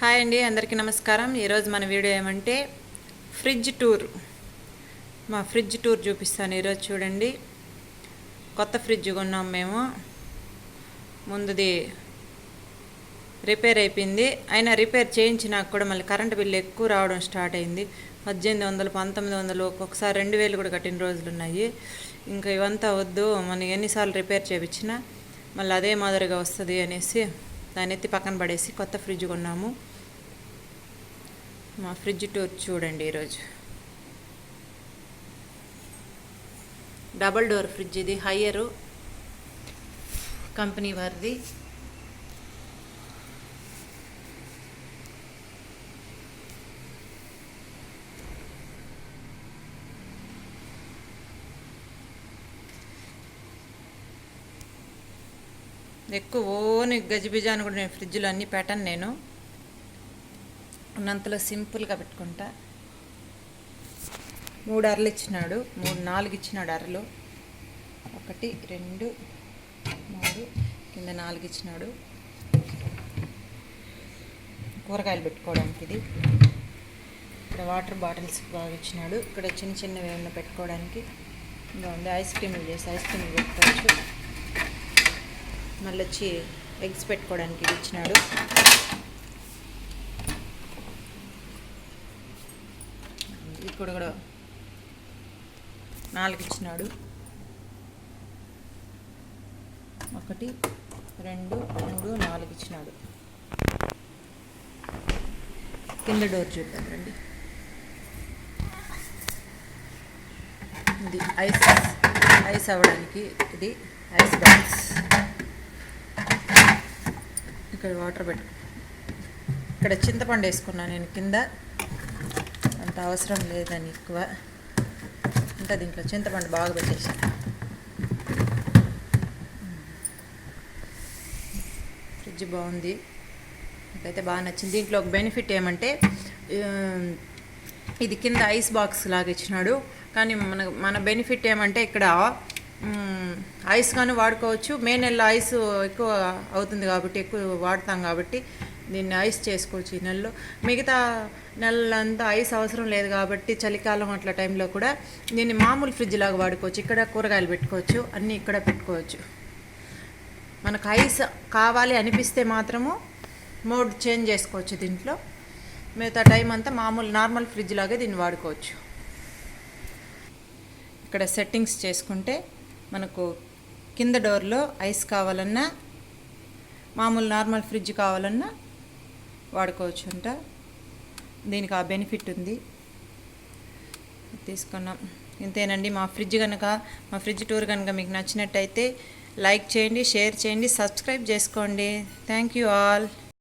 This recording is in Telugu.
హాయ్ అండి అందరికీ నమస్కారం. ఈరోజు మన వీడియో ఏమంటే ఫ్రిడ్జ్ టూర్. మా ఫ్రిడ్జ్ టూర్ చూపిస్తాను ఈరోజు చూడండి. కొత్త ఫ్రిడ్జ్ కొన్నాం మేము. ముందుది రిపేర్ అయిపోయింది. అయినా రిపేర్ చేయించినాక కూడా మళ్ళీ కరెంట్ బిల్లు ఎక్కువ రావడం స్టార్ట్ అయింది. పద్దెనిమిది వందలు పంతొమ్మిది వందలు ఒక్కొక్కసారి రెండు వేలు కూడా కట్టిన రోజులు ఉన్నాయి. ఇంకా ఇవంతా వద్దు మనం ఎన్నిసార్లు రిపేర్ చేయించినా మళ్ళీ అదే మాదిరిగా వస్తుంది అనేసి దాన్ని ఎత్తి పక్కన పడేసి కొత్త ఫ్రిడ్జ్ కొన్నాము. మా ఫ్రిడ్జ్ టూర్ చూడండి ఈరోజు. డబల్ డోర్ ఫ్రిడ్జ్ ఇది హయ్యరు కంపెనీ వారిది. ఎక్కువ ఓని గజిబిజాని కూడా నేను ఫ్రిడ్జ్లో అన్నీ పెట్టను నేను. ఉన్నంతలో సింపుల్గా పెట్టుకుంటా. మూడు అరలు ఇచ్చినాడు. మూడు నాలుగు ఇచ్చినాడు అరలు. ఒకటి రెండు మూడు కింద నాలుగు ఇచ్చినాడు. కూరగాయలు పెట్టుకోవడానికి ఇది. ఇక్కడ వాటర్ బాటిల్స్ బాగా ఇచ్చినాడు. ఇక్కడ చిన్న చిన్నవి ఏమైనా పెట్టుకోవడానికి. బాగుంది ఐస్ క్రీమ్లు చేసి ఐస్ క్రీమ్లు పెట్టుకోవచ్చు. మళ్ళీ వచ్చి ఎగ్స్ పెట్టుకోవడానికి ఇచ్చినాడు. ఇప్పుడు కూడా నాలుగు ఇచ్చినాడు. ఒకటి రెండు మూడు నాలుగు ఇచ్చినాడు. కింద డోర్ చూద్దాం రండి. ఇది ఐస్ ఐస్ అవ్వడానికి ఇది ఐస్ బాక్స్. ఇక్కడ వాటర్ పెట్టు. ఇక్కడ చింతపండు వేసుకున్నాను నేను కింద. అంత అవసరం లేదని ఎక్కువ. అంటే దీంట్లో చింతపండు బాగా పెట్టేసాను ఫ్రిడ్జ్ బాగుంది. నాకైతే బాగా నచ్చింది. దీంట్లో ఒక బెనిఫిట్ ఏమంటే ఇది కింద ఐస్ బాక్స్ లాగా ఇచ్చినాడు. కానీ మన మన బెనిఫిట్ ఏమంటే ఇక్కడ ఐస్ కానీ వాడుకోవచ్చు. మే నెలలో ఐస్ ఎక్కువ అవుతుంది కాబట్టి ఎక్కువ వాడతాం కాబట్టి దీన్ని ఐస్ చేసుకోవచ్చు ఈ నెలలో. మిగతా నెలలంతా ఐస్ అవసరం లేదు కాబట్టి చలికాలం అట్లా టైంలో కూడా దీన్ని మామూలు ఫ్రిడ్జ్ లాగా వాడుకోవచ్చు. ఇక్కడ కూరగాయలు పెట్టుకోవచ్చు. అన్నీ ఇక్కడ పెట్టుకోవచ్చు. మనకు ఐస్ కావాలి అనిపిస్తే మాత్రము మోడ్ చేంజ్ చేసుకోవచ్చు దీంట్లో. మిగతా టైం అంతా మామూలు నార్మల్ ఫ్రిడ్జ్ లాగే దీన్ని వాడుకోవచ్చు. ఇక్కడ సెట్టింగ్స్ చేసుకుంటే మనకు కింద డోర్లో ఐస్ కావాలన్నా మామూలు నార్మల్ ఫ్రిడ్జ్ కావాలన్నా వాడుకోవచ్చు అంట దీనికి ఆ బెనిఫిట్ ఉంది. తీసుకున్నాం. ఇంతేనండి. మా ఫ్రిడ్జ్ కనుక మా ఫ్రిడ్జ్ టూర్ కనుక మీకు నచ్చినట్టయితే లైక్ చేయండి షేర్ చేయండి సబ్స్క్రైబ్ చేసుకోండి. Thank you all.